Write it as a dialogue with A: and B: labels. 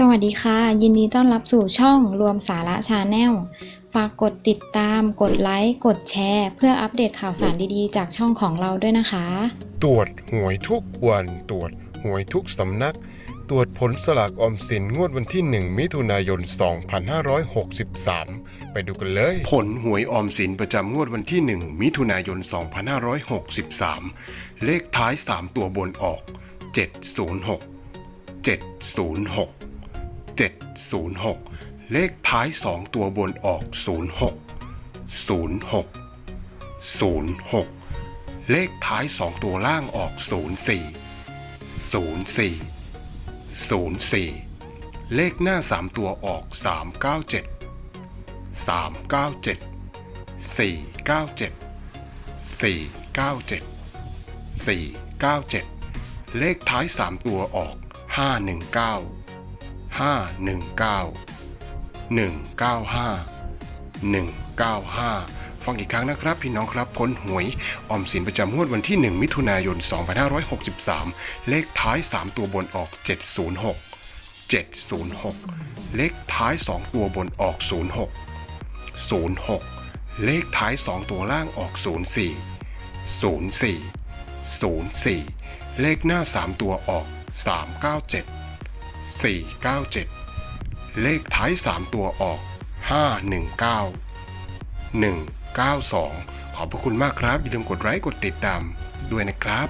A: สวัสดีค่ะ ยินดีต้อนรับสู่ช่องรวมสาระชาแนลฝากกดติดตาม กดไลค์ กดแชร์ เพื่ออัปเดตข่าวสารดีๆ จากช่องของเราด้วยนะคะ
B: ตรวจหวยทุกวัน ตรวจหวยทุกสำนัก ตรวจผลสลากออมสินงวดวันที่ 1 มิถุนายน 2563 ไปดูกันเลย ผลหวยออมสินประจำงวดวันที่ 1 มิถุนายน 2563 เลขท้าย 3 ตัวบนออก 706 706 706 เลขท้าย 2 ตัวบนออก 06 06 06 เลขท้าย 2 ตัวล่างออก 04 04 04 เลขหน้า 3 ตัวออก 397 397 497 497 497 เลขท้าย 3 ตัวออก 519 195 195 ฟังอีกครั้งนะครับ พี่น้องครับพ้นหวยออมสินประจำงวดวันที่ 1 มิถุนายน 2563 เลขท้าย 3 ตัวบนออก 706 706 เลขท้าย 2 ตัวบนออก 06 06 เลขท้าย 2 ตัวล่างออก 04 04 04 เลขหน้า 3 ตัวออก 397 497 เลขท้าย 3 ตัวออก 519 192 ขอบพระคุณมากครับ อย่าลืมกดไลค์กดติดตามด้วยนะครับ